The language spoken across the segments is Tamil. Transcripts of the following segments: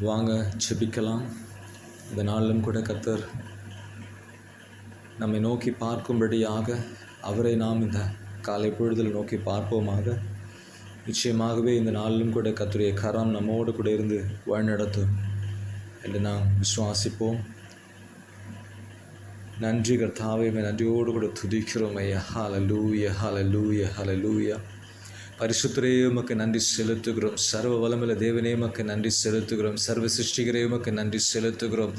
வாங்க ஜெபிக்கலாம். இந்த நாளிலும் கூட கத்தர் நம்மை நோக்கி பார்க்கும்படியாக அவரை நாம் இந்த காலை பொழுதில் நோக்கி பார்ப்போமாக. நிச்சயமாகவே இந்த நாளிலும் கூட கத்துடைய கரம் நம்மோடு கூட இருந்து வழிநடத்தும் என்று நாம் விசுவாசிப்போம். நன்றி கர்த்தாவே நன்றியோடு கூட துதிக்கிறோம் ஐயா. ஹalleluya ஹால லூயா பரிசுத்தரே உமக்கு நன்றி செலுத்துகிறோம். சர்வ வளமுள்ள தேவனே உமக்கு நன்றி செலுத்துகிறோம். சர்வ சிருஷ்டிகரே உமக்கு நன்றி செலுத்துகிறோம்.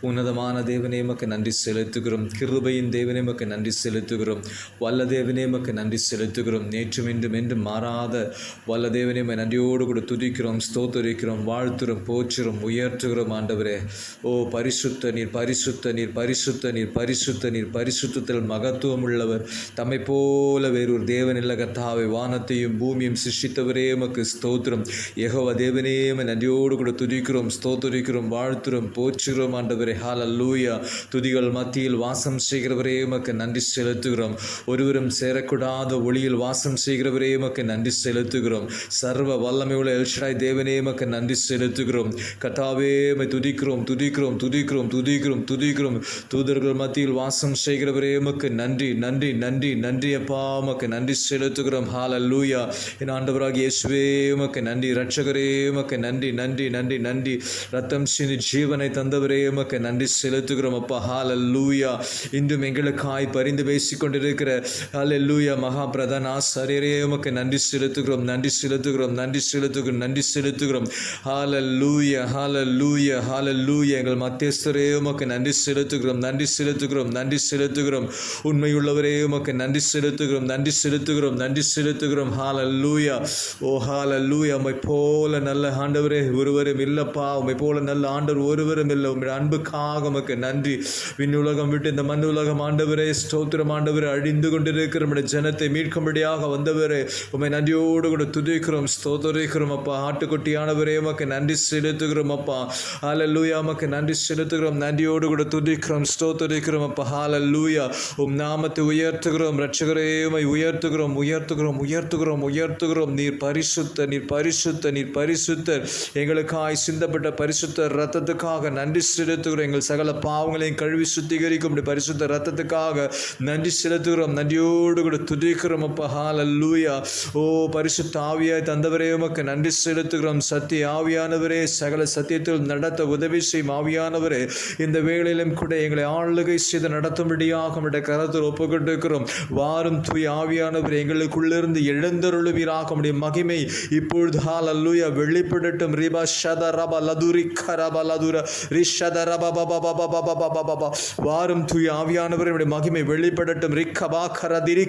உன்னதமான தேவனே மக்கு நன்றி செலுத்துகிறோம். கிருபையின் தேவனே மக்கு நன்றி செலுத்துகிறோம். வல்ல தேவனே மக்கு நன்றி செலுத்துகிறோம். நேற்றும் இன்றும் என்றும் மாறாத வல்ல தேவனே உம்மை நன்றியோடு கூட துதிக்கிறோம் ஸ்தோத்தரிக்கிறோம் வாழ்த்துறோம் போற்றுறோம் உயர்த்துகிறோம் ஆண்டவரே. ஓ பரிசுத்த நீர் பரிசுத்த நீர் பரிசுத்த நீர் பரிசுத்த நீர் பரிசுத்தத்தில் மகத்துவம் உள்ளவர். தம்மை போல வேறொரு தேவன் கத்தாவை வானத்தையும் பூமியும் சிருஷ்டித்தவரே மக்கு ஸ்தோத்திரம். எகவ தேவனே உம்மை நன்றியோடு கூட துதிக்கிறோம் ஸ்தோத்தரிக்கிறோம் வாழ்த்துறோம் போற்றுகிறோம் ஆண்டவரே. ஆண்டவரே ஹால லூயா துதிகள் மத்தியில் வாசம் செய்கிறவரே உமக்கு நன்றி செலுத்துகிறோம். ஒருவரும் சேரக்கூடாத ஒளியில் வாசம் செய்கிறவரே உமக்கு நன்றி செலுத்துகிறோம். சர்வ வல்லமையுள்ள எல்ஷாய் தேவனே உமக்கு நன்றி செலுத்துகிறோம். கட்டாவே துதிக்கிறோம் துதிக்கிறோம் துதிக்கிறோம் துதிக்கிறோம் துதிக்கிறோம். தூதர்கள் மத்தியில் வாசம் செய்கிறவரே உமக்கு நன்றி நன்றி நன்றி நன்றி அப்பா உமக்கு நன்றி செலுத்துகிறோம். ஹalleluya. என் ஆண்டவராக இயேசுவே உமக்கு நன்றி. ரட்சகரே உமக்கு நன்றி நன்றி நன்றி நன்றி. ரத்தம் சிந்தி ஜீவனை தந்தவரே உமக்கு நன்றி செலுத்துகிறோம் அப்பா. ஹால லூயா இன்றும் எங்களுக்காய் பரிந்து பேசிக் கொண்டிருக்கிற லூயா மகா பிரதான ஆசாரியரே உமக்கு நன்றி செலுத்துகிறோம் நன்றி செலுத்துகிறோம் நன்றி செலுத்துகிறோம் நன்றி செலுத்துகிறோம். லூயா ஹால லூயா எங்கள் மத்தியஸ்தரே உமக்கு நன்றி செலுத்துகிறோம் நன்றி செலுத்துகிறோம் நன்றி செலுத்துகிறோம். உண்மையுள்ளவரே உமக்கு நன்றி செலுத்துகிறோம் நன்றி செலுத்துகிறோம் நன்றி செலுத்துகிறோம். லூயா ஓ ஹால லூயா உம்மை போல நல்ல ஆண்டவரே ஒருவரும் இல்லப்பா. உம்மை போல நல்ல ஆண்டவர் ஒருவரும் இல்லை. உம்முடைய உங்களுக்காக உமக்கு நன்றி. விண்ணுலகம் விட்டு இந்த மண் உலகம் ஆண்டவரே ஸ்தோத்திரம் ஆண்டவரே அழிந்து கொண்டிருக்கிற நம்முடைய ஜனத்தை மீட்கும்படியாக வந்தவரே உம்மை நன்றியோடு கூட துதிக்கிறோம் ஸ்தோத்தரிக்கிறோம் அப்பா. ஆட்டுக்குட்டியானவரே உமக்கு நன்றி செலுத்துகிறோம் அப்பா. ஹாலலூயா உமக்கு நன்றி செலுத்துகிறோம் நன்றியோடு கூட துதிக்கிறோம் ஸ்தோத்தரிக்கிறோம் அப்பா. லூயா உம் நாமத்தை உயர்த்துகிறோம் ரட்சகரே உமை உயர்த்துகிறோம் உயர்த்துகிறோம் உயர்த்துகிறோம் உயர்த்துகிறோம். நீர் பரிசுத்த நீர் பரிசுத்த நீர் பரிசுத்தர். எங்களுக்காய் சிந்தப்பட்ட பரிசுத்த ரத்தத்துக்காக நன்றி செலுத்துகிறோம். எங்கள் சகல பாவங்களையும் கழுவி சுத்திகரிக்கும் பரிசுத்த ரத்தத்துக்காக நன்றி செலுத்துகிறோம். நன்றியோடு கூட துதிக்கிறோம் அப்பா. ஹalleluya ஓ பரிசுத்த ஆவியாய் தந்தவரே உமக்கு நன்றி செலுத்துகிறோம். சத்திய ஆவியானவரே சகல சத்தியத்தில் நடத்த உதவி செய்யும் ஆவியானவரே இந்த வேளையிலும் கூட எங்களை ஆளுகை செய்து நடத்தும்படியாக உம்முடைய கரத்தில் ஒப்புக்கொண்டிருக்கிறோம். வாரும் தூய் ஆவியானவர் எங்களுக்குள்ளிருந்து எழுந்தருளுவீராக உம்முடைய மகிமை இப்பொழுது. ஹால் அல்லூயா வெளிப்படட்டும். ரிபா ஷத ரபா லதுரி கரபா லதுர ரிஷத ரபா வாரும் தூய் ஆவியானவர் மகிமை வெளிப்படட்டும் ரிக்கபா கர திரி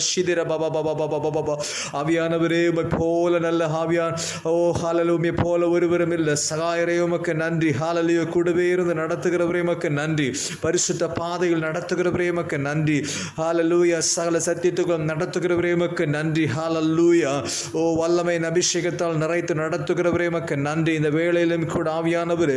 சிதிர லதுர ஆவியானவரே உமை போல நல்ல ஆவியான் ஓ ஹாலலூமிய போல ஒருவரும் இல்லை சகாயரே உமக்கு நன்றி ஹாலலியோ கூடவே இருந்து நடத்துகிறவரே உமக்கு நன்றி பரிசுத்த பாதையில் நடத்துகிறவரே உமக்கு நன்றி ஹாலலூயா சகல சத்தியத்துக்குள் நடத்துகிறவரே உமக்கு நன்றி ஹாலலூயா ஓ வல்லமை அபிஷேகத்தால் நிறைத்து நடத்துகிறவரே உமக்கு நன்றி இந்த வேளையிலும் கூட ஆவியானவர்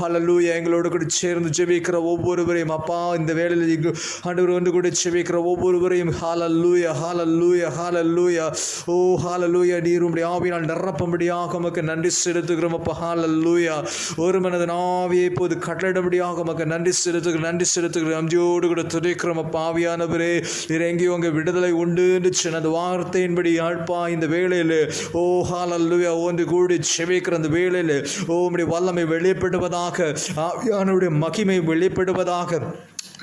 ஹால ஹாலலூயா எங்களோடு கூட சேர்ந்து ஜெபிக்கிற ஒவ்வொருவரையும் அப்பா இந்த வேலையில் ஆண்டவர் ஒன்று கூட ஜெபிக்கிற ஒவ்வொருவரையும் ஹாலலூயா ஹாலலூயா ஹாலலூயா ஓ ஹாலலூயா நீர் உம்முடைய ஆவியினால் நிரப்பும்படியாக உமக்கு நன்றி செலுத்துகிறோம் அப்பா. ஹாலலூயா ஒரு மனதன் ஆவியை இப்போது கட்டளிடும்படியாக உமக்கு நன்றி செலுத்துகிறோம் நன்றி செலுத்துகிறோம். நன்றியோடு கூட துதிக்கிறோம் அப்பா. ஆவியானவரே நீர் எங்கேயும் உங்க விடுதலை உண்டு அந்த வார்த்தையின்படி ஆழ்ப்பா இந்த வேலையில் ஓ ஹாலல்லூயா ஒன்று கூடி செவிக்கிற அந்த வேலையில் ஓ உடைய வல்லமை வெளிப்படுவதாக ஆவியானுடைய மகிமை வெளிப்படுவதாக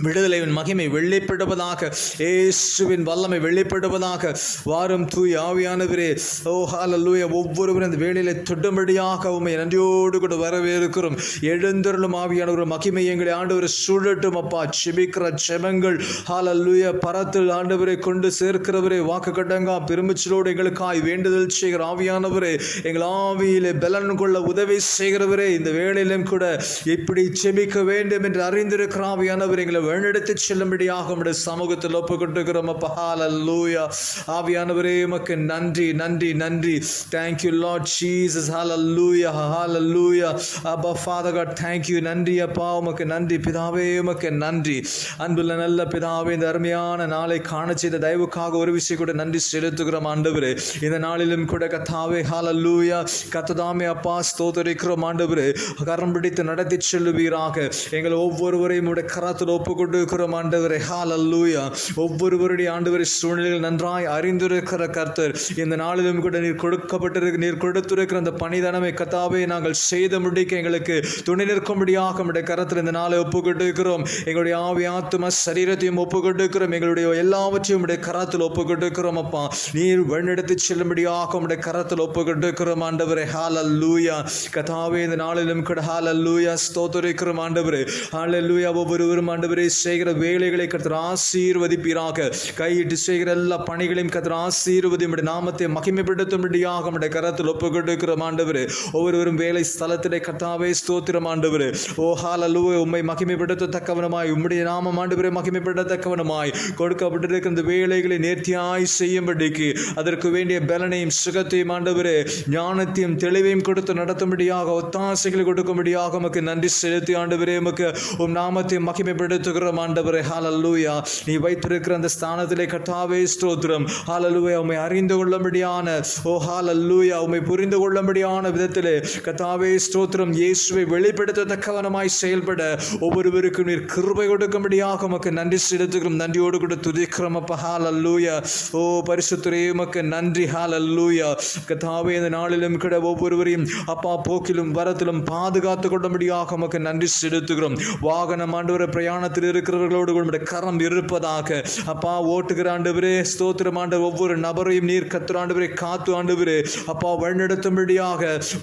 விடுதலையின் மகிமை வெளிப்படுவதாக இயேசுவின் வல்லமை வெளிப்படுவதாக வாரும் தூய் ஆவியானவரே. ஓ ஹalleluya ஒவ்வொருவரும் இந்த வேளையில தொடும்படியாக உண்மை நன்றியோடு கூட வரவேற்கிறோம். எழுந்தருளும் ஆவியானவர் மகிமை எங்களை ஆண்டவர் சூழட்டும் அப்பா. செபிக்கிற செபங்கள் ஹாலல்லூய பரத்தில் ஆண்டவரை கொண்டு சேர்க்கிறவரே வாக்கு கட்டங்கா பெருமிச்சலோடு எங்களுக்காய் வேண்டுதல் செய்கிற ஆவியானவரே. எங்கள் ஆவியிலே பலன் கொள்ள உதவி செய்கிறவரே. இந்த வேலையிலும் கூட இப்படி செபிக்க வேண்டும் என்று அறிந்திருக்கிற ஆவியானவர் எங்களை வழிநடத்தி செல்லும்படியாக உடைய சமூகத்தில் ஒப்பு கொடுக்கிறோம் அப்பா ஹalleluya ஆவியானவரே உமக்கு நன்றி நன்றி நன்றி thank you ஹால jesus. Hallelujah hallelujah. அப்பா ஃபாதர் காட் தேங்க்யூ நன்றி அப்பா உமக்கு நன்றி பிதாவே உமக்கு நன்றி அன்புள்ள நல்ல பிதாவே இந்த அருமையான நாளை காண செய்த தயவுக்காக ஒரு விஷயம் கூட நன்றி செலுத்துகிறோம் ஆண்டவரே இந்த நாளிலும் கூட கத்தாவே ஹalleluya கத்ததாமே அப்பா ஸ்தோத்தரிக்கிறோம் ஆண்டவரே கரம் பிடித்து நடத்தி செல்லுவீராக எங்கள் ஒவ்வொருவரையும் உடைய கரத்தில் ஒப்பு கொடுக்கிறோம் ஆண்டவரே. அல்லூயா ஒவ்வொருவருடைய ஆண்டவரை சூழ்நிலைகள் நன்றாய் அறிந்திருக்கிற கர்த்தர். இந்த நாளிலும் கூட நீர் கொடுக்கப்பட்டிருக்கு நீர் கொடுத்திருக்கிற அந்த பணிதனமை கத்தாவே நாங்கள் செய்த முடிக்க எங்களுக்கு துணை நிற்கும்படியாக நம்முடைய கரத்தில் இந்த நாளை ஒப்புக்கொண்டிருக்கிறோம். எங்களுடைய ஆவி ஆத்தும சரீரத்தையும் ஒப்புக்கொண்டிருக்கிறோம். எங்களுடைய எல்லாவற்றையும் உடைய கரத்தில் ஒப்புக்கொண்டிருக்கிறோம் அப்பா. நீர் வழிநடத்தி செல்லும்படியாக உடைய கரத்தில் ஒப்புக்கொண்டிருக்கிறோம் கொடுக்கிறோம் ஹால் அல்லூயா கதாவே இந்த நாளிலும் கூட ஹால் அல்லூயா ஸ்தோத்தரிக்கிறோம் ஆண்டவரே. ஹalleluya ஒவ்வொருவரும் ஆண்டவரே செய்கிற வேலைகளை கர்த்தர் ஆசீர்வதிப்பீராக. கையிட்டு செய்கிற எல்லா பணிகளையும் கர்த்தர் ஆசீர்வதி நாமத்தை மகிமைப்படுத்தும்படியாக உம்முடைய கரத்தில் ஒப்பு கொடுக்கிற ஆண்டவரே. ஒவ்வொருவரும் வேலை ஸ்தலத்திலே கத்தாவே ஸ்தோத்திரம் ஆண்டவர். ஓ ஹalleluya. உம்மை மகிமைப்படுத்தத்தக்கவனமாய். உம்முடைய நாமம் ஆண்டவரை மகிமைப்படத்தக்கவனமாய். கொடுக்கப்பட்டிருக்கிற இந்த வேலைகளை நேர்த்தியாய் செய்யும்படிக்கு அதற்கு வேண்டிய பலனையும் சுகத்தையும் ஆண்டவர் ஞானத்தையும் தெளிவையும் கொடுத்து நடத்தும்படியாக ஒத்தாசைகளை கொடுக்கும்படியாக உமக்கு நன்றி செலுத்தி ஆண்டவரே உமக்கு உம் நாமத்தை உயர்த்துகிறோம் ஆண்டவரே. ஹாலல்லூயா நீ வைத்திருக்கிற அந்த ஸ்தானத்திலே கட்டாவே ஸ்தோத்திரம். ஹாலல்லூயா உம்மை அறிந்து கொள்ளும்படியான ஓ ஹாலல்லூயா உம்மை புரிந்து கொள்ளும்படியான விதத்திலே கத்தாவே ஸ்தோத்திரம். இயேசுவை வெளிப்படுத்த தக்கவனமாய் செயல்பட ஒவ்வொருவருக்கும் நீர் கிருபை கொடுக்கும்படியாக உமக்கு நன்றி செலுத்துகிறோம். நன்றியோடு கூட துதிக்கிறோம் அப்பா. ஹாலல்லூயா ஓ பரிசுத்துறை உமக்கு நன்றி. ஹாலல்லூயா கத்தாவே இந்த நாளிலும் கூட ஒவ்வொருவரையும் அப்பா போக்கிலும் வரத்திலும் பாதுகாத்து கொள்ளும்படியாக உமக்கு நன்றி செலுத்துகிறோம். வாகனம் ஆண்டு பிரயாணத்தை பிரயாணத்தில் இருக்கிறவர்களோடு உங்களுடைய கரம் இருப்பதாக. அப்பா ஓட்டுகிற ஆண்டவரே ஸ்தோத்திரம் ஆண்ட ஒவ்வொரு நபரையும் நீர் கத்துற ஆண்டவரை காத்து ஆண்டவரே. அப்பா வழிநடத்தும்படியாக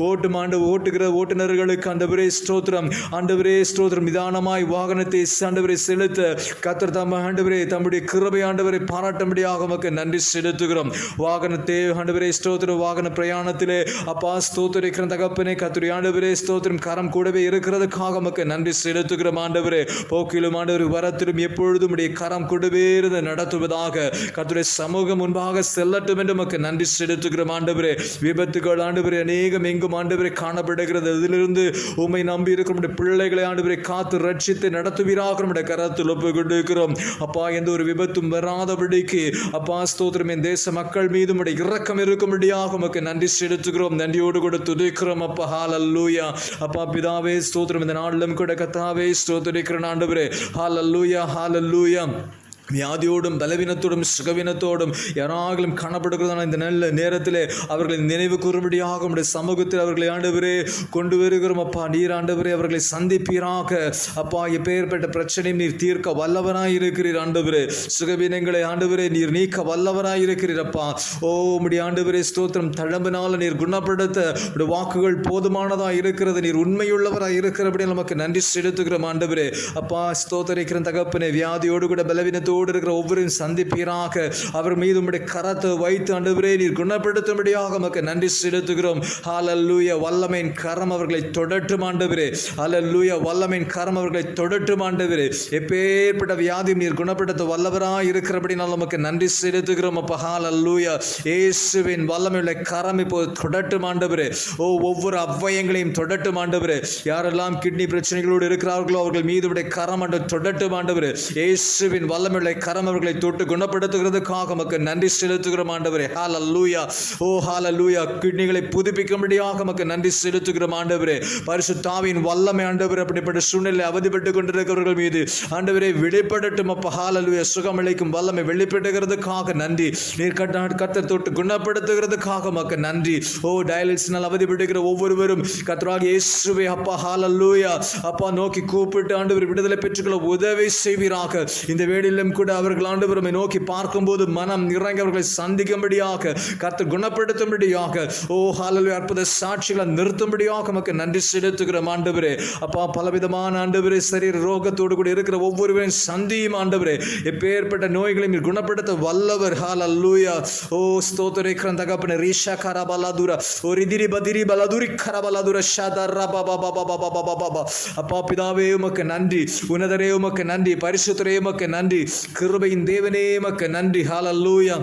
ஓட்டும் ஆண்டு ஓட்டுகிற ஓட்டுநர்களுக்கு ஆண்டவரே ஸ்தோத்திரம். ஆண்டவரே ஸ்தோத்திரம். நிதானமாய் வாகனத்தை ஆண்டவரை செலுத்த. கத்தர் தம் ஆண்டவரே தம்முடைய கிருபை ஆண்டவரை பாராட்டும்படியாக உமக்கு நன்றி செலுத்துகிறோம். வாகனத்தை ஆண்டவரே ஸ்தோத்திரம். வாகன பிரயாணத்திலே அப்பா ஸ்தோத்திரிக்கிற தகப்பனே கத்துரை ஆண்டவரே ஸ்தோத்திரம். கரம் கூடவே இருக்கிறதுக்காக உமக்கு நன்றி செலுத்துகிறோம் ஆண்டவரே. போக்கிலும் ஆண்டவர் வரத்திலும் எப்பொழுதும் உடைய கரம் கூடவே நடத்துவதாக கத்துடைய சமூகம் முன்பாக செல்லட்டும் என்று நமக்கு நன்றி செலுத்துகிறோம் ஆண்டவரே. விபத்துகள் ஆண்டவரே அநேகம் எங்கும் ஆண்டவரை காணப்படுகிறது. இதிலிருந்து உண்மை நம்பி இருக்கிற நம்முடைய பிள்ளைகளை ஆண்டவரை காத்து ரட்சித்து நடத்துவீராக நம்முடைய கரத்தில் ஒப்பு கொண்டிருக்கிறோம் அப்பா எந்த ஒரு விபத்தும் வராதபடிக்கு அப்பா ஸ்தோத்திரம். என் தேச மக்கள் மீது உடைய இரக்கம் இருக்கும்படியாக உமக்கு நன்றி செலுத்துகிறோம். நன்றியோடு கூட துதிக்கிறோம் அப்பா. ஹalleluya. அப்பா பிதாவே ஸ்தோத்திரம். இந்த நாளிலும் கூட கத்தாவே ஸ்தோத்திரிக்கிறேன் ஆண்டவரே. Hallelujah, hallelujah. வியாதியோடும் பலவீனத்தோடும் சுகவீனத்தோடும் யாராகலும் காணப்படுகிறதான இந்த நல்ல நேரத்தில் அவர்களை நினைவு கூறும்படியாக உடைய சமூகத்தில் அவர்களை ஆண்டவரே கொண்டு வருகிறோம். அப்பா நீர் ஆண்டவரே அவர்களை சந்திப்பீராக. அப்பா எப்பேற்பட்ட பிரச்சனையும் நீர் தீர்க்க வல்லவராய் இருக்கிறீர் ஆண்டவரே. சுகவீனங்களை ஆண்டவரே நீர் நீக்க வல்லவராய் இருக்கிறீர் அப்பா. ஓ உம்முடைய ஆண்டவரே ஸ்தோத்திரம். தழம்பினால நீர் குணப்படுத்த உடைய வாக்குகள் போதுமானதாக இருக்கிறது. நீர் உண்மையுள்ளவராக இருக்கிறபடி நமக்கு நன்றி செலுத்துகிறோம் ஆண்டவரே. அப்பா ஸ்தோத்தரிக்கிற தகப்பனே வியாதியோடு கூட பலவீனத்தோடு இருக்கிற ஒவ்வொருவரும் சந்திப்பீராக. அவர் மீது உடைய கரத்தை வைத்து ஆண்டவரே நீர் குணப்படுத்தும்படியாக நமக்கு நன்றி செலுத்துகிறோம். ஹalleluya. வல்லமையின் கரம் அவர்களை தொடட்டும் ஆண்டவரே. ஹalleluya. வல்லமையின் கரம் அவர்களை தொடட்டும் ஆண்டவரே. எப்பேற்பட்ட வியாதியும் நீர் குணப்படுத்த வல்லவராய் இருக்கிறபடினால் நமக்கு நன்றி செலுத்துகிறோம் அப்பா. ஹalleluya. இயேசுவின் வல்லமையுள்ள கரம் இப்போது தொடட்டும் ஆண்டவரே. ஓ ஒவ்வொரு அவ்வயங்களையும் தொடட்டும் ஆண்டவரே. யாரெல்லாம் கிட்னி பிரச்சனைகளோடு இருக்கிறார்களோ அவர்கள் மீது உடைய கரம் ஆண்டு தொடட்டும் ஆண்டவரே. இயேசுவின் வல்லமையுள்ள கரம் அவர்களை தொட்டு குணப்படுத்துகிறதுக்காக மக்கு நன்றி செலுத்துகிறோம் ஆண்டவரே. ஹalleluya ஓ ஹalleluya கிட்னிகளை புதுப்பிக்கும்படியாக மக்கு நன்றி செலுத்துகிறோம் ஆண்டவரே. பரிசுத்தாவின் வல்லமை ஆண்டவர் அப்படிப்பட்ட சூழ்நிலை அவதிப்பட்டு கொண்டிருக்கிறவர்கள் மீது ஆண்டவரே வெளிப்படட்டும் அப்ப. லூயா சுகமளிக்கும் வல்லமை வெளிப்படுகிறதுக்காக நன்றி. நீர் கட்ட கத்த தொட்டு குணப்படுத்துகிறதுக்காக மக்கு நன்றி. ஓ டயலிசினால் அவதிப்பட்டுகிற ஒவ்வொருவரும் கத்ராக இயேசுவே அப்பா. ஹால லூயா அப்பா நோக்கி கூப்பிட்டு ஆண்டவர் விடுதலை பெற்றுக்கொள்ள உதவி செய்வீராக. இந்த வேளையிலும் கூட அவர்கள் ஆண்டவரை நோக்கி பார்க்கும்போது மனம் இறங்கி அவர்களை சந்திக்கும்படியாக கர்த்தர் குணப்படுத்தும்படியாக ஓ ஹாலல் அற்புத சாட்சிகளை நிறுத்தும்படியாக நமக்கு நன்றி செலுத்துகிறோம் ஆண்டவரே. அப்பா பலவிதமான ஆண்டவரே சரீர ரோகத்தோடு கூட இருக்கிற ஒவ்வொருவரையும் சந்தியும் ஆண்டவரே. எப்பேற்பட்ட நோய்களை நீர் குணப்படுத்த வல்லவர் ஹால் அல்லூயா ஓ ஸ்தோத்தரேக்கிற தகப்பன. ரீஷா கரா கரபலாதுர. ஒரு இதிரி பதிரி பலதுரி கரபலாதுர. ஷதர் அப்பா பிதாவே உமக்கு நன்றி. உனதரே உமக்கு நன்றி. பரிசுத்தரே உமக்கு நன்றி. கிருபையின் தேவனே மக்க நன்றி. ஹalleluya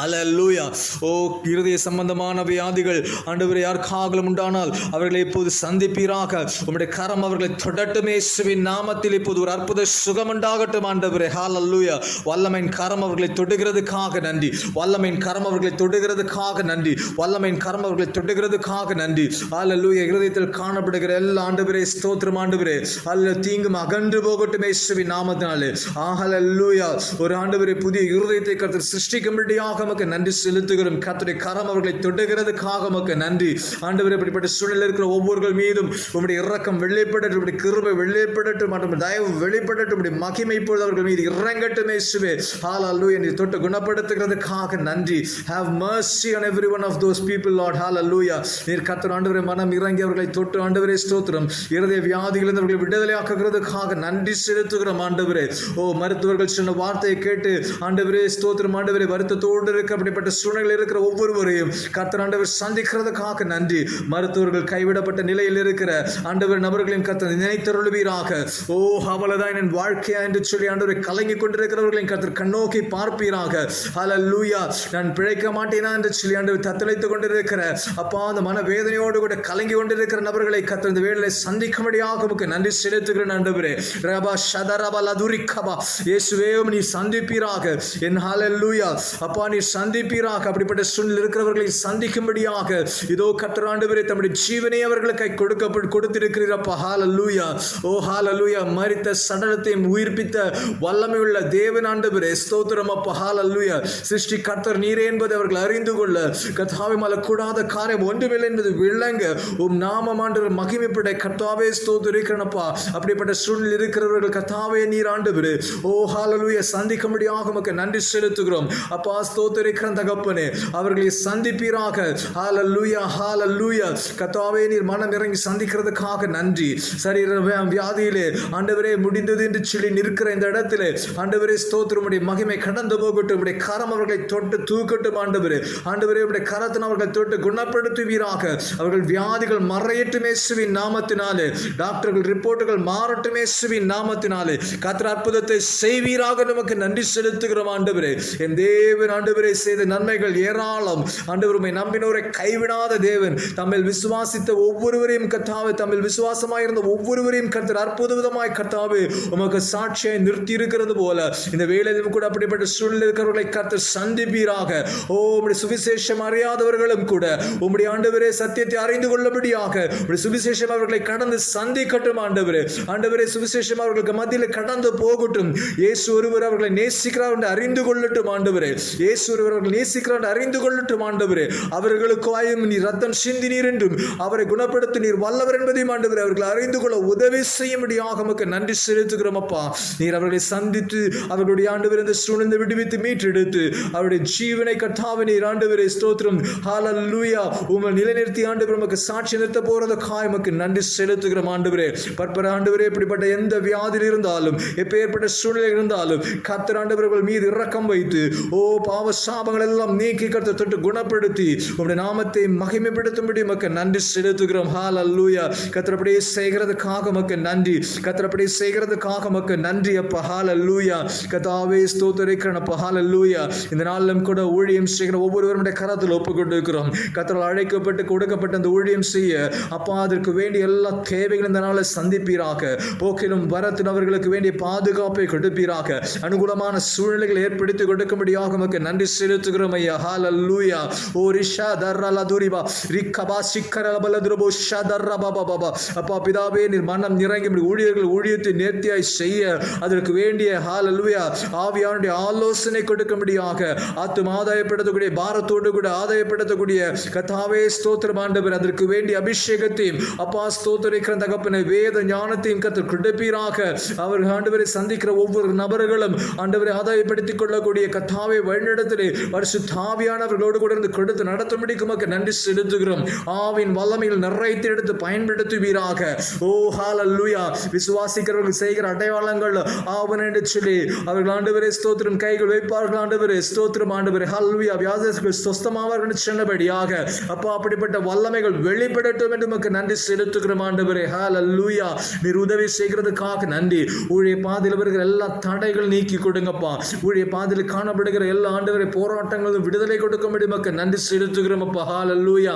அலல்லூயா ஓ இருதய சம்பந்தமான வியாதிகள் ஆண்டவரை யாருக்காகலும் உண்டானால் அவர்களை இப்போது சந்திப்பீராக. உங்களுடைய கரம் அவர்களை தொடட்டும் சுவின் நாமத்தில் இப்போது ஒரு அற்புத சுகம் உண்டாகட்டும் ஆண்டவரே. ஹalleluya வல்லமையின் கரம் அவர்களை தொடுகிறதுக்காக நன்றி. வல்லமையின் கரம் அவர்களை தொடுகிறதுக்காக நன்றி. வல்லமையின் கரம் அவர்களை தொடுகிறதுக்காக நன்றி. ஹalleluya இருதயத்தில் காணப்படுகிற எல்லா ஆண்டவரே ஸ்தோத்திரம் ஆண்டவரே. அல்ல தீங்கும் அகன்று போகட்டும் சுவின் நாமத்தினாலே. ஹalleluya ஒரு ஆண்டவரே புதிய இருதயத்தை கருத்து சிருஷ்டிக்கும்படியாக உமக்கு நன்றி செலுத்துகிறோம். கத்துடைய கரம் அவர்களை தொடுகிறதுக்காக உமக்கு நன்றி. ஆண்டவர் இப்படிப்பட்ட சூழ்நிலை இருக்கிற ஒவ்வொருவர் மீதும் உம்முடைய இறக்கம் வெளிப்படட்டும் உடைய கிருபை வெளிப்படட்டும் மற்றும் தயவு வெளிப்படட்டும் உடைய மகிமை இப்பொழுது அவர்கள் மீது இறங்கட்டும் இயேசுவே. ஹalleluya நீ தொட்டு குணப்படுத்துகிறதுக்காக நன்றி. Have on on one of those people people lord. லூயா நீர் கத்தர் ஆண்டவரை மனம் இறங்கி அவர்களை தொட்டு ஆண்டவரே ஸ்தோத்திரம். இருதய வியாதிகளிலிருந்து அவர்களை விடுதலையாக்குகிறதுக்காக நன்றி செலுத்துகிறோம் ஆண்டவரே. ஓ மருத்துவர்கள் சொன்ன வார்த்தையை கேட்டு ஆண்டவரே ஸ்தோத்திரம் ஆண்டவரே வருத்தத்தோடு கொண்டிருக்க அப்படிப்பட்ட சூழ்நிலையில் இருக்கிற ஒவ்வொருவரையும் கத்தர் ஆண்டவர் சந்திக்கிறதுக்காக நன்றி. மருத்துவர்கள் கைவிடப்பட்ட நிலையில் இருக்கிற ஆண்டவர் நபர்களையும் கத்தர் நினைத்தருளுவீராக. ஓ அவளதான் என் வாழ்க்கையா என்று சொல்லி ஆண்டவரை கலங்கி கொண்டிருக்கிறவர்களையும் கத்தர் கண்ணோக்கி பார்ப்பீராக. ஹalleluya நான் பிழைக்க மாட்டேனா என்று சொல்லி ஆண்டவர் தத்தளித்துக் கொண்டிருக்கிற அப்பா அந்த மன வேதனையோடு கூட கலங்கி கொண்டிருக்கிற நபர்களை கத்தர் இந்த வேலையை சந்திக்கும்படியாக உமக்கு நன்றி செலுத்துகிறேன் ஆண்டவரே. ரபா சதரபா லதுரிக்கபா. இயேசுவே நீ சந்திப்பீராக. என் ஹalleluya அப்பா நீ சந்திப்பீராக. அப்படிப்பட்ட சூழ்நிலை இருக்கிறவர்களை சந்திக்கும்படியாக. இதோ கர்த்தர் தம்முடைய ஜீவனை அவர்களுக்கு கொடுக்க கொடுத்திருக்கிறீரப்பா. ஹalleluya ஓ ஹalleluya மறித்த சடலத்தையும் உயிர்ப்பித்த வல்லமையுள்ள தேவன் ஆண்டவரே ஸ்தோத்திரம் அப்பா. ஹalleluya சிருஷ்டி கர்த்தர் நீரே என்பதை அவர்கள் அறிந்து கொள்ள. கத்தாவை மல கூடாத காரியம் ஒன்றுமில்லை என்பது விளங்க. உம் நாமம் ஆண்டவர் மகிமைப்பட கத்தாவே ஸ்தோத்திரிக்கிறனப்பா. அப்படிப்பட்ட சூழ்நிலை இருக்கிறவர்கள் கத்தாவே நீர் ஆண்டவரே. ஓ ஹalleluya சந்திக்கும்படியாக உமக்கு நன்றி செலுத்துகிறோம். அப்பா ஸ்தோத்திரிக்கிற தகப்பனே அவர்களை சந்திப்பீராக. ஹால லூயா ஹால லூயா கத்தாவே நீர் மனம் இறங்கி சந்திக்கிறதுக்காக நன்றி. சரீர வியாதியிலே ஆண்டவரே முடிந்தது என்று சொல்லி நிற்கிற இந்த இடத்திலே ஆண்டவரே ஸ்தோத்திரமுடைய மகிமை கடந்து போகட்டும். உடைய கரம் அவர்களை தொட்டு தூக்கட்டும் ஆண்டவரே. ஆண்டவரே உடைய கரத்தின் அவர்களை தொட்டு குணப்படுத்துவீராக. அவர்கள் வியாதிகள் மறையட்டுமே சுவின் நாமத்தினாலே. டாக்டர்கள் ரிப்போர்ட்டுகள் மாறட்டுமே சுவின் நாமத்தினாலே. கத்திர அற்புதத்தை செய்வீராக நமக்கு நன்றி செலுத்துகிறோம் ஆண்டவரே. என் தேவன் ஆண்டவரே செய்த நன்மைகள் ஏராளம். ஆண்டவர் உம்மை நம்பினோரை கைவிடாத தேவன். தமிழ் விசுவாசித்த ஒவ்வொருவரையும் கர்த்தாவே தமிழ் விசுவாசமாக இருந்த ஒவ்வொருவரையும் கர்த்தர் அற்புதமாய் கர்த்தாவே உமக்கு சாட்சியை நிறுத்தி இருக்கிறது போல. இந்த வேலையிலும் கூட அப்படிப்பட்ட சூழ்நிலை இருக்கிறவர்களை கர்த்தர் சந்திப்பீராக. ஓ உடைய சுவிசேஷம் அறியாதவர்களும் கூட உம்முடைய ஆண்டவரே சத்தியத்தை அறிந்து கொள்ளபடியாக உடைய சுவிசேஷம் அவர்களை கடந்து சந்திக்கட்டும் ஆண்டவரே. ஆண்டவரே சுவிசேஷம் அவர்களுக்கு மத்தியில் கடந்து போகட்டும். இயேசு ஒருவர் அவர்களை நேசிக்கிறார் என்று அறிந்து கொள்ளட்டும் ஆண்டவரே. இயேசு ஒருவர் அவர்கள் நேசிக்கிறார் அறிந்து கொள்ளட்டும் ஆண்டவரே. அவர்களுக்கு வாயும் நீர் ரத்தம் சிந்தினீர் என்றும் அவரை குணப்படுத்த நீர் வல்லவர் என்பதையும் ஆண்டவரே அவர்கள் அறிந்து கொள்ள உதவி செய்யும்படியாக உமக்கு நன்றி செலுத்துகிறோம் அப்பா. நீர் அவர்களை சந்தித்து அவர்களுடைய ஆண்டவர் இந்த சூழ்நிலை விடுவித்து மீட்டெடுத்து அவருடைய ஜீவனை கட்டாவை நீர் ஆண்டவரே ஸ்தோத்திரம். ஹalleluya. உங்கள் நிலைநிறுத்தி ஆண்டவர் உமக்கு சாட்சி நிறுத்த போறதுக்காக காயமக்கு நன்றி செலுத்துகிறோம் ஆண்டவரே. பற்பர ஆண்டவரே இப்படிப்பட்ட எந்த வியாதியில் இருந்தாலும் எப்பேற்பட்ட சூழ்நிலை இருந்தாலும் கத்தர் ஆண்டவர்கள் மீது இரக்கம் வைத்து ஓ பாவ சாபங்கள் எல்லாம் நீக்கி கர்த்தர் தொட்டு குணப்படுத்தி உங்களுடைய நாமத்தை மகிமைப்படுத்தும்படி மக்கள் நன்றி செலுத்துகிறோம். ஹால் அல்லூயா அப்படியே செய்கிறதுக்காக மக்கள் நன்றி. கத்திரப்படி செய்கிறதுக்காக மக்கள் நன்றி அப்பா. அலூயா கதாவே ஸ்தோத்திரிக்கிறேன் அப்பா. ஹalleluya இந்த நாளிலும் கூட ஊழியம் செய்கிற ஒவ்வொருவருடைய கரத்தில் ஒப்பு கொண்டிருக்கிறோம் கர்த்தரால் அழைக்கப்பட்டு கொடுக்கப்பட்ட அந்த ஊழியம் செய்ய அப்பா அதற்கு வேண்டிய எல்லா தேவைகளும் இந்த நாளை சந்திப்பீராக. போக்கிலும் வரத்தின் அவர்களுக்கு வேண்டிய பாதுகாப்பை கொடுப்பீராக. அனுகூலமான சூழ்நிலைகள் ஏற்படுத்தி கொடுக்கும்படியாக உமக்கு நன்றி நன்றி செலுத்துகிறோம் ஐயா ஹalleluya ஓ ரிஷா தர்ரல துரிபா ரிக்கபா சிக்கரல பலதுரபோ ஷதர்ர பாபா பாபா அப்பா பிதாவே நீர் மனம் நிறங்கி ஊழியர்கள் ஊழியத்தை நேர்த்தியாய் செய்ய அதற்கு வேண்டிய ஹalleluya ஆவியானுடைய ஆலோசனை கொடுக்கும்படியாக ஆத்தும் ஆதாயப்படுத்தக்கூடிய பாரத்தோடு கூட ஆதாயப்படுத்தக்கூடிய கதாவே ஸ்தோத்திரம் ஆண்டவர் அதற்கு வேண்டிய அபிஷேகத்தையும் அப்பா ஸ்தோத்திரிக்கிற தகப்பனை வேத ஞானத்தையும் கத்து கொடுப்பீராக அவர்கள் ஆண்டவரை சந்திக்கிற ஒவ்வொரு நபர்களும் ஆண்டவரை ஆதாயப்படுத்திக் கொள்ளக்கூடிய கத்தாவை வழிநடத்த வருஷ தாவியானவர்களோடு கூட இருந்து கொடுத்து நடத்தும்படிக்கு உமக்கு நன்றி செலுத்துகிறோம். ஆவின் வல்லமையில் நிறைத்து எடுத்து பயன்படுத்துவீராக. ஓ ஹalleluya விசுவாசிக்கிறவர்கள் செய்கிற அடையாளங்கள் ஆவன என்று சொல்லி அவர்கள் ஆண்டவரே ஸ்தோத்திரம். கைகள் வைப்பார்கள் ஆண்டவரே ஸ்தோத்திரம் ஆண்டவரே. ஹalleluya வியாதிகள் சொஸ்தமாவார்கள் என்று சொன்னபடியாக அப்பா அப்படிப்பட்ட வல்லமைகள் வெளிப்படட்டும் என்று உமக்கு நன்றி செலுத்துகிறோம் ஆண்டவரே. ஹalleluya நீர் உதவி செய்கிறதுக்காக நன்றி. ஊழிய பாதையில் வருகிற எல்லா தடைகள் நீக்கி கொடுங்கப்பா. ஊழிய பாதையில் காணப்படுகிற எல்லா ஆண்டவரை போராட்டங்களும் விடுதலை கொடுக்க முடியும் நன்றி செலுத்துகிறோம் அப்பா. ஹalleluya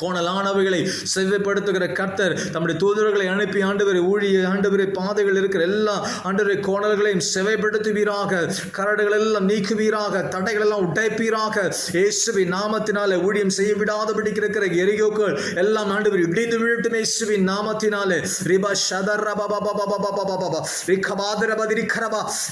கோணலானவைகளை செவ்வைப்படுத்துகிற கர்த்தர் தம்முடைய தூதர்களை அனுப்பி ஆண்டவரை ஊழிய ஆண்டவரை பாதைகள் இருக்கிற எல்லா ஆண்டவரை கோணல்களையும் செவைப்படுத்துவீராக கரடுகள் எல்லாம் நீக்குவீராக தடைகள் எல்லாம் உடைப்பீராக இயேசுவி நாமத்தினாலே ஊழியம் செய்ய விடாதபடி இருக்கிற எரிகோக்கள் எல்லாம் ஆண்டவர் இடிந்து விழுட்டும் இயேசுவின் நாமத்தினாலே ரிபா ஷதர் ரபா பாபா பாபா பாபா பாபா பாபா ரபா பதிரி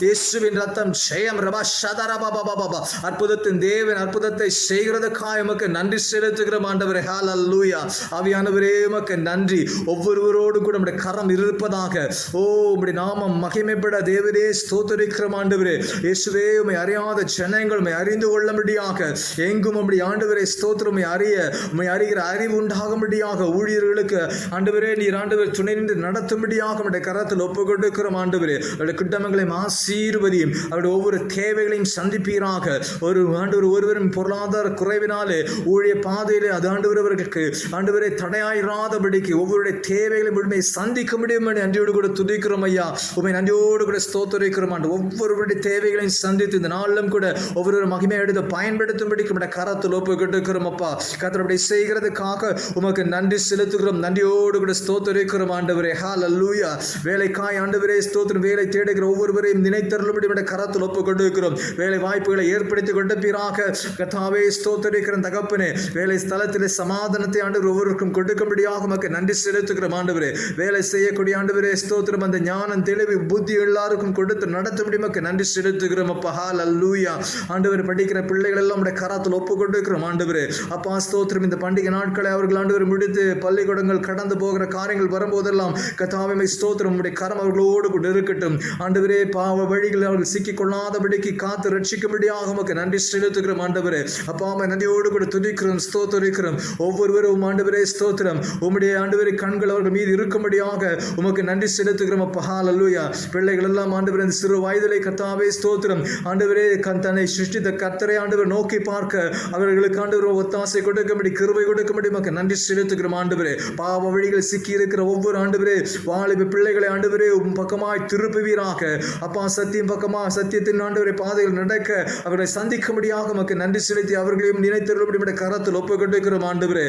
இயேசுவின் ரத்தம் ஜெயம் ரபா ஷதர் ரபா பாபா பாபா அற்புதத்தின் தேவன் அற்புதத்தை செய்கிறதுக்காக எமக்கு நன்றி செலுத்துகிறோம் ஆண்டவரே ஹalleluya ஆவியானவரே மக்க நன்றி. ஒவ்வொருவரோடு கூட நம்முடைய கரம் இருப்பதாக. ஓ உடைய நாமம் மகிமைப்பட தேவரே ஸ்தோத்தரிக்கிறோம் ஆண்டவரே. இயேசுவே உமை அறியாத ஜனங்கள் உமை அறிந்து கொள்ளும்படியாக. எங்கும் அப்படி ஆண்டவரே ஸ்தோத்திரம் அறிய உமை அறிகிற அறிவு உண்டாகும்படியாக ஊழியர்களுக்கு ஆண்டவரே நீர் ஆண்டவர் துணை நின்று நடத்தும்படியாக நம்முடைய கரத்தில் ஒப்பு கொடுக்கிறோம் ஆண்டவரே. அவருடைய குட்டமங்களையும் ஆசீர்வதியும் அவருடைய ஒவ்வொரு தேவைகளையும் சந்திப்பீராக. ஒரு ஆண்டவர் ஒருவரும் பொருளாதார குறைவினாலே ஊழிய பாதையிலே அது ஆண்டவர் அவர்களுக்கு ஆண்டவரை தடையாயிராதபடிக்கு ஒவ்வொருடைய தேவைகளை முழுமை சந்திக்க முடியும் என்று நன்றியோடு கூட துதிக்கிறோம் ஐயா. உண்மை நன்றியோடு கூட ஸ்தோத்தரிக்கிறோம் ஆண்டு ஒவ்வொருவருடைய தேவைகளையும் சந்தித்து இந்த நாளிலும் கூட ஒவ்வொரு மகிமை எடுத்து பயன்படுத்தும்படிக்கு நம்முடைய கரத்தில் ஒப்பு கொடுக்கிறோம் அப்பா கத்தருடைய செய்கிறதுக்காக உமக்கு நன்றி செலுத்துகிறோம். நன்றியோடு கூட ஸ்தோத்தரிக்கிறோம் ஆண்டவரே. ஹால் அல்லூயா வேலைக்காய் ஆண்டவரே ஸ்தோத்திரம் வேலை தேடுகிற ஒவ்வொருவரையும் நினைத்தருளும்படி நம்முடைய கரத்தில் ஒப்புக்கொண்டு இருக்கிறோம் வேலை வாய்ப்புகளை ஏற்படுத்தி பிறாக கத்தாவே ஸ்தோத்தரிக்கிற தகப்பனே. வேலை ஸ்தலத்தில் சமாதான சமாதானத்தை ஆண்டவர் ஒவ்வொருவருக்கும் கொடுக்கும்படியாக உமக்கு நன்றி செலுத்துகிற ஆண்டவரே. வேலை செய்யக்கூடிய ஆண்டவரே ஸ்தோத்திரம். அந்த ஞானம் தெளிவு புத்தி எல்லாருக்கும் கொடுத்து நடத்தும்படி உமக்கு நன்றி செலுத்துகிறோம் அப்பா. ஹால் அல்லூயா ஆண்டவர் படிக்கிற பிள்ளைகள் எல்லாம் உடைய கரத்தில் ஒப்பு கொண்டிருக்கிறோம் ஆண்டவரே. அப்பா ஸ்தோத்திரம். இந்த பண்டிகை நாட்களை அவர்கள் ஆண்டவர் முடித்து பள்ளிக்கூடங்கள் கடந்து போகிற காரியங்கள் வரும்போதெல்லாம் கதாவிமை ஸ்தோத்திரம். நம்முடைய கரம் அவர்களோடு கொண்டு இருக்கட்டும். ஆண்டவரே பாவ வழிகளில் அவர்கள் சிக்கிக் கொள்ளாதபடிக்கு காத்து ரட்சிக்கும்படியாக உமக்கு நன்றி செலுத்துகிறோம் ஆண்டவரே. அப்பா அம்மா நன்றியோடு கூட துதிக்கிறோம் ஸ்தோத்தரிக்கிறோம். ஒவ்வொருவரும் ஆண்டவரே ஸ்தோத்திரம். உம்முடைய ஆண்டவரை கண்கள் அவர்கள் மீது இருக்கும்படியாக உமக்கு நன்றி செலுத்துகிறோம் அப்பா. அல்லூயா பிள்ளைகள் எல்லாம் ஆண்டவரே இந்த சிறு வயதிலே கத்தாவே ஸ்தோத்திரம். ஆண்டவரே கண் தன்னை சிருஷ்டித்த கத்தரை ஆண்டவர் நோக்கி பார்க்க அவர்களுக்கு ஆண்டவர் ஒத்தாசை கொடுக்கும்படி கொடுக்க கொடுக்கும்படி உமக்கு நன்றி செலுத்துகிறோம் ஆண்டவரே. பாவ வழிகள் சிக்கி இருக்கிற ஒவ்வொரு ஆண்டவரே வாலிப பிள்ளைகளை ஆண்டவரே உம் பக்கமாய் திருப்புவீராக. அப்பா சத்தியம் பக்கமா சத்தியத்தின் ஆண்டவரை பாதையில் நடக்க அவர்களை சந்திக்கும்படியாக உமக்கு நன்றி செலுத்தி அவர்களையும் நினைத்தருளும்படி கரத்தில் ஒப்பு கொடுக்கிறோம் ஆண்டவரே.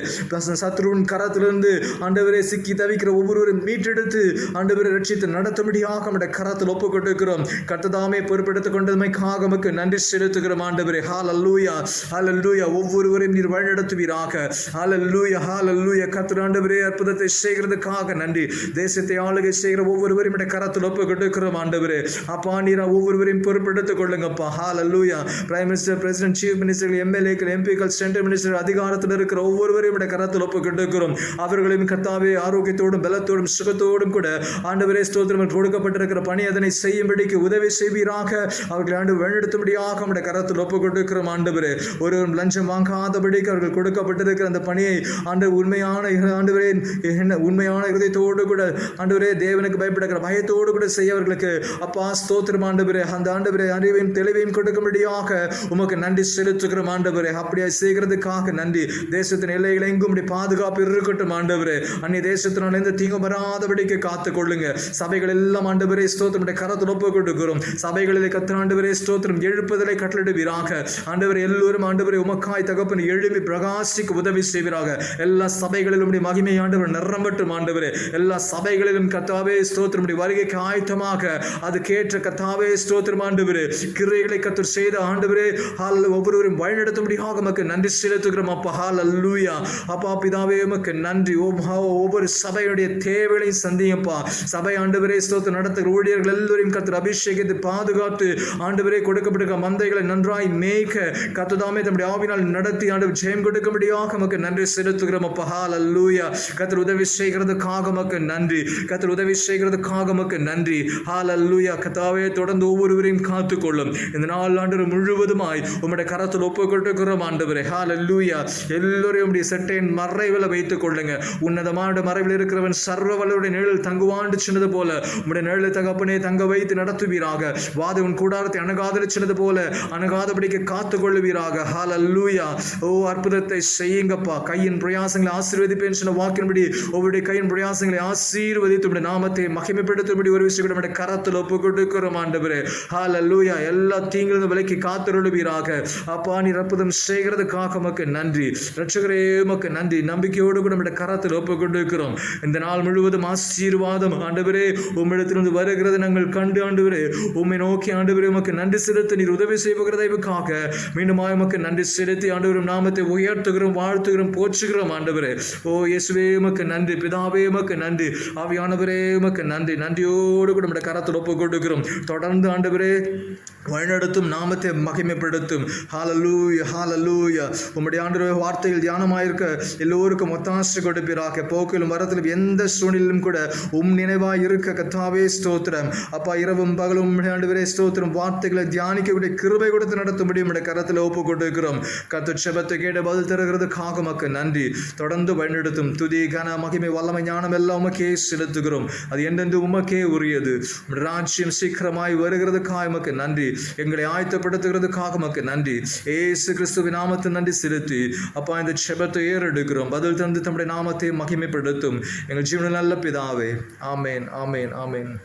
சத்ருவின் கரத்திலிருந்து ஆண்டவரே சிக்கி தவிக்கிற ஒவ்வொருவரும் மீட்டெடுத்து ஆண்டவரை ரட்சித்து நடத்தும்படியாக நம்முடைய கரத்தில் ஒப்புக்கொண்டிருக்கிறோம். கொடுக்கிறோம் கர்த்ததாமே பொறுப்பெடுத்துக் கொண்டதுமைக்காக நமக்கு நன்றி செலுத்துகிறோம் ஆண்டவரே. ஹால் அல்லூயா ஹால் அல்லூயா ஒவ்வொருவரையும் நீர் வழிநடத்துவீராக. ஹால் அல்லூயா ஹால் அல்லூயா கத்திர ஆண்டவரே அற்புதத்தை செய்கிறதுக்காக நன்றி. தேசத்தை ஆளுகை செய்கிற ஒவ்வொருவரையும் நம்முடைய கரத்தில் ஒப்புக்கொண்டிருக்கிறோம் ஆண்டவரே. அப்பா நீரா ஒவ்வொருவரையும் பொறுப்பெடுத்துக் கொள்ளுங்கப்பா. Hallelujah prime minister president chief மினிஸ்டர்கள் எம்எல்ஏக்கள் எம்பிக்கள் சென்ட்ரல் மினிஸ்டர் அதிகாரத்தில் இருக்கிற ஒவ்வொருவரையும் நம்முடைய கரத்தில் ஒப்பு கொடுக்கிறோம் அவர்களையும் கர்த்தாவே ஆரோக்கியத்தோடும் பலத்தோடும் சுகத்தோடும் கூட ஆண்டவரே ஸ்தோத்திரம் கொடுக்கப்பட்டிருக்கிற பணி அதனை செய்யும்படிக்கு உதவி செய்வீராக. அவர்களை ஆண்டு வழிநடத்தும்படியாக நம்முடைய கரத்தில் ஒப்பு கொடுக்கிறோம் ஆண்டவரே. ஒரு லஞ்சம் வாங்காதபடிக்கு அவர்கள் கொடுக்கப்பட்டிருக்கிற அந்த பணியை ஆண்டு உண்மையான ஆண்டவரே என்ன உண்மையான இருதயத்தோடு கூட ஆண்டவரே தேவனுக்கு பயப்படுகிற பயத்தோடு கூட செய்ய அவர்களுக்கு அப்பா ஸ்தோத்திரம் ஆண்டவரே. அந்த ஆண்டவரே அறிவையும் தெளிவையும் கொடுக்கும்படியாக உமக்கு நன்றி செலுத்துகிறோம் ஆண்டவரே. அப்படியே செய்கிறதுக்காக நன்றி. தேசத்தின் எல்லைகள் சபைகள் எங்கும் இப்படி பாதுகாப்பு இருக்கட்டும் ஆண்டவரே. அந்நிய தேசத்தினால எந்த தீங்கும் வராதபடிக்கு காத்து கொள்ளுங்க சபைகள் எல்லாம் ஆண்டவரே ஸ்தோத்திரம். கரத்தில் ஒப்பு கொடுக்கிறோம். சபைகளில் கத்திர ஆண்டவரே ஸ்தோத்திரம். எழுப்புதலை கட்டளிடுவீராக ஆண்டவர் எல்லோரும் ஆண்டவரே உமக்காய் தகப்பன் எழுப்பி பிரகாசிக்கு உதவி செய்வீராக. எல்லா சபைகளிலும் உடைய மகிமை ஆண்டவர் நிரம்பட்டும் ஆண்டவரே. எல்லா சபைகளிலும் கத்தாவே ஸ்தோத்திரம். வருகைக்கு ஆயத்தமாக அது கேட்ட கத்தாவே ஸ்தோத்திரம் ஆண்டவரே. கிரைகளை கத்தர் செய்த ஆண்டவரே. ஒவ்வொருவரும் வழிநடத்தும்படியாக உமக்கு நன்றி செலுத்துகிறோம் அப்பா. ஹால் அல்லூயா அப்பா பிதாவே உமக்கு நன்றி. ஓ ஒவ்வொரு சபையுடைய தேவைகளையும் சந்தியப்பா சபை ஆண்டவரே ஸ்தோத்து நடத்துகிற ஊழியர்கள் எல்லோரையும் கத்திர அபிஷேகித்து பாதுகாத்து ஆண்டவரே கொடுக்கப்பட்டிருக்க மந்தைகளை நன்றாய் மேய்க்க கத்துதாமே தம்முடைய ஆவினால் நடத்தி ஆண்டு ஜெயம் கொடுக்கும்படியாக நமக்கு நன்றி செலுத்துகிறோம் அப்பா. ஹால் அல்லூயா கத்திர உதவி செய்கிறதுக்காக நமக்கு நன்றி. கத்திர உதவி செய்கிறதுக்காக நமக்கு நன்றி. ஹால் அல்லூயா கத்தாவே தொடர்ந்து ஒவ்வொருவரையும் காத்துக்கொள்ளும். இந்த நாலு ஆண்டு முழுவதுமாய் உம்முடைய கரத்தில் ஒப்பு கொடுக்கிறோம் ஆண்டவரே. ஹால் அல்லூயா எல்லோரையும் உடைய செட்டையின் மறைவில் வைத்துக் கொள்ளுங்க. உன்னதமான மறைவில் இருக்கிறவன் சர்வ வல்லவருடைய நிழல் தங்குவாண்டு சொன்னது போல. உம்முடைய நிழலை தகப்பனே தங்க வைத்து நடத்துவீராக. வாது உன் கூடாரத்தை அணுகாதலிச்சினது போல. அணுகாதபடிக்கு காத்து கொள்ளுவீராக ஹால அல்லூயா ஓ அற்புதத்தை செய்யுங்கப்பா. கையின் பிரயாசங்களை ஆசீர்வதிப்பேன் சொன்ன வாக்கின்படி ஒவ்வொருடைய கையின் பிரயாசங்களை ஆசீர்வதித்து நாமத்தை மகிமைப்படுத்தும்படி ஒரு விஷயம் நம்முடைய கரத்தில் ஒப்பு கொடுக்கிறோம் ஆண்டவரே. ஹால அல்லூயா எல்லா தீங்கிலிருந்து விலைக்கு காத்திருளுவீராக. அப்பா நீ அற்புதம் செய்கிறதுக்காக நமக்கு நன்றி. ரட்சகரே உமக்கு நன்றி. நம்பிக்கையோடு கூட நம்முடைய கரத்தில் ஒப்பு கொண்டிருக்கிறோம் இந்த நாள் முழுவதும் ஆசீர்வாதம். ஆண்டவரே உம்மிடத்திலிருந்து வருகிறது நாங்கள் கண்டு ஆண்டவரே உம்மை நோக்கி ஆண்டவரே உமக்கு நன்றி செலுத்த நீர் உதவி செய்வகிறதைக்காக மீண்டும் உமக்கு நன்றி செலுத்தி ஆண்டவரும் நாமத்தை உயர்த்துகிறோம் வாழ்த்துகிறோம் போற்றுகிறோம் ஆண்டவரே. ஓ இயேசுவே உமக்கு நன்றி. பிதாவே உமக்கு நன்றி. ஆவியானவரே உமக்கு நன்றி. நன்றியோடு கூட நம்முடைய கரத்தில் ஒப்பு கொடுக்கிறோம் தொடர்ந்து ஆண்டவரே வழிநடத்தும் நாமத்தை மகிமைப்படுத்தும். ஹாலலூயா ஹாலலூயா உம்முடைய ஆண்டு வார்த்தையில் தியானமாயிருக்க எல்லோருக்கும் ஒத்தாசை கொடுப்பீராக. போக்கிலும் வரத்திலும் எந்த சூழ்நிலையிலும் கூட உம் நினைவாய் இருக்க கத்தாவே ஸ்தோத்திரம். அப்பா இரவும் பகலும் ஆண்டு ஸ்தோத்திரம். வார்த்தைகளை தியானிக்கக்கூடிய கிருபை கொடுத்து நடத்தும்படி உம்முடைய கரத்தில் ஒப்பு கொடுக்கிறோம். கத்து செபத்தை கேட்டு பதில் தருகிறது காகமக்கு நன்றி. தொடர்ந்து வழிநடத்தும் துதி கன மகிமை வல்லமை ஞானம் எல்லாம் உமக்கே செலுத்துகிறோம். அது என்னென்று உமக்கே உரியது. ராஜ்யம் சீக்கிரமாய் வருகிறது காயமக்கு நன்றி. எங்களை ஆயத்தப்படுத்துகிறதுக்காக மக்கு நன்றி. ஏசு கிறிஸ்துவின் நாமத்தை நன்றி செலுத்தி அப்பா இந்த செபத்தை ஏறெடுக்கிறோம். பதில் தந்து தம்முடைய நாமத்தை மகிமைப்படுத்தும். எங்கள் ஜீவன நல்ல பிதாவே. ஆமேன் ஆமேன் ஆமேன்.